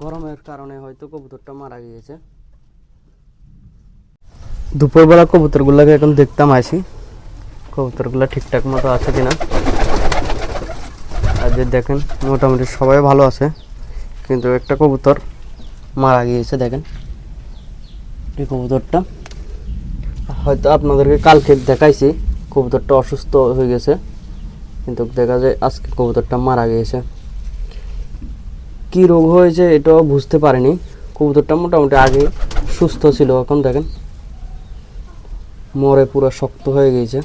গরমের কারণে হয়তো কবুতরটা মারা গিয়েছে। দুপুরবেলা কবুতরগুলোকে এখন দেখতাম আসি কবুতরগুলো ঠিকঠাক মতো আছে কিনা। আর যে দেখেন, মোটামুটি সবাই ভালো আছে। কিন্তু একটা কবুতর মারা গিয়েছে, দেখেন। এই কবুতরটা। হয়তো আপনাদেরকে কালকে দেখাইছি, কবুতরটা অসুস্থ হয়ে গেছে। কিন্তু দেখা যায় আজকে কবুতরটা মারা গিয়েছে। কি রোগ হয়েছে এটাও বুঝতে পারিনি। কবুতরটা মোটামুটি আগে সুস্থ ছিল, এখন দেখেন মরে পুরো শক্ত হয়ে গিয়েছে।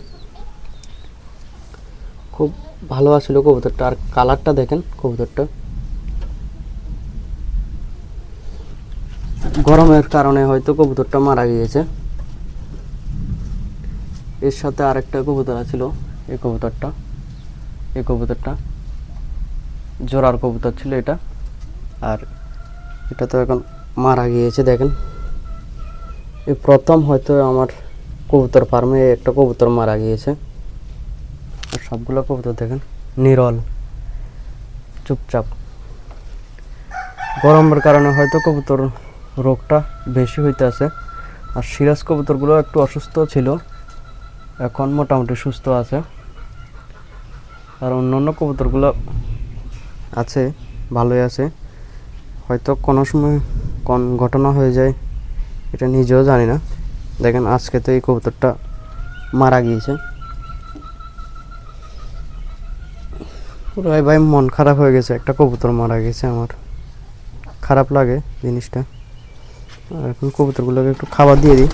খুব ভালো আছিল কবুতরটা। আর কালারটা দেখেন কবুতরটা। গরমের কারণে হয়তো কবুতরটা মারা গিয়েছে। এর সাথে আরেকটা কবুতর ছিল এই কবুতরটা। এই কবুতরটা জোড়ার কবুতর ছিল এটা। আর এটা তো এখন মারা গিয়েছে, দেখেন। এই প্রথম হয়তো আমার কবুতর ফার্মে একটা কবুতর মারা গিয়েছে। আর সবগুলো কবুতর দেখেন, নিরল, চুপচাপ। গরমের কারণে হয়তো কবুতর রোগটা বেশি হইতে আছে আর সিরাজ কবুতরগুলো একটু অসুস্থ ছিল, এখন মোটামুটি সুস্থ আছে। আর অন্য অন্য কবুতরগুলো আছে, ভালোই আছে। হয়তো কোনো সময় কোন ঘটনা হয়ে যায়, এটা নিজেও জানি না। দেখেন, আজকে তো এই কবুতরটা মারা গিয়েছে। পুরাই ভাই, মন খারাপ হয়ে গেছে, একটা কবুতর মারা গেছে আমার। খারাপ লাগে জিনিসটা। আর এখন কবুতরগুলোকে একটু খাবার দিয়ে দিই।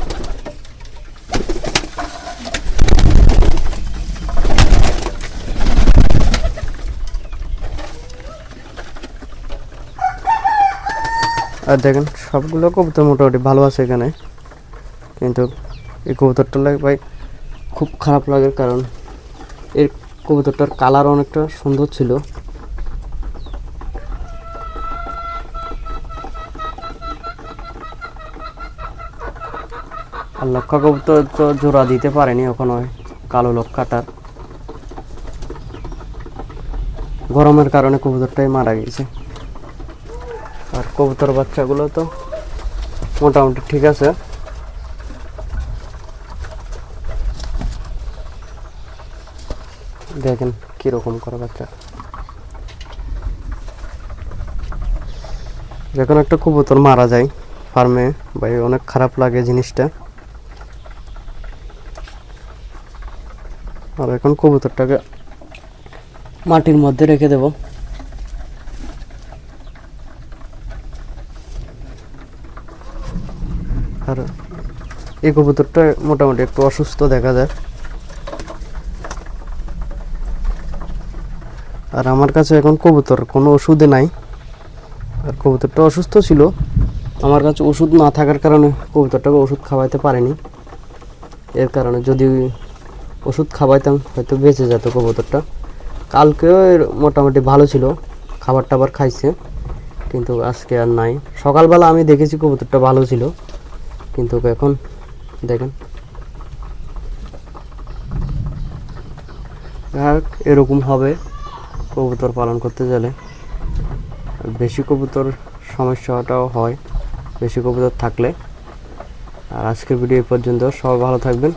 দেখেন, সবগুলো কবুতর মোটামুটি ভালো আছে এখানে। কিন্তু এই কবুতরটা লাগে ভাই, খুব খারাপ লাগে কারণ এর কবুতরটার কালার অনেকটা সুন্দর ছিল। আর লক্ষা কবুতর তো জোড়া দিতে পারেনি ওখানে কালো লক্ষাটার গরমের কারণে কবুতরটাই মারা গেছে। আর কবুতর বাচ্চাগুলো তো মোটামুটি ঠিক আছে। দেখেন কীরকম করে বাচ্চা। যখন একটা কবুতর মারা যায় ফার্মে ভাই অনেক খারাপ লাগে জিনিসটা। আর এখন কবুতরটাকে মাটির মধ্যে রেখে দেবো। আর এই কবুতরটা মোটামুটি একটু অসুস্থ দেখা যায়। আর আমার কাছে এখন কবুতর, কোনো ওষুধে নাই। আর কবুতরটা অসুস্থ ছিল। আমার কাছে ওষুধ না থাকার কারণে কবুতরটাকে ওষুধ খাওয়াইতে পারিনি। এর কারণে যদি ওষুধ খাওয়াইতাম, হয়তো বেঁচে যেত কবুতরটা। কালকেও মোটামুটি ভালো ছিল খাবার টাবার খাইছে। কিন্তু আজকে আর নাই। সকালবেলা আমি দেখেছি কবুতরটা ভালো ছিল। কিন্তু এখন, দেখেন। এরকম হবে কবুতর পালন করতে গেলে। বেশি কবুতর সমস্যাটাও হয়, বেশি কবুতর থাকলে। আর আজকের ভিডিও পর্যন্ত, সবাই ভালো থাকবেন।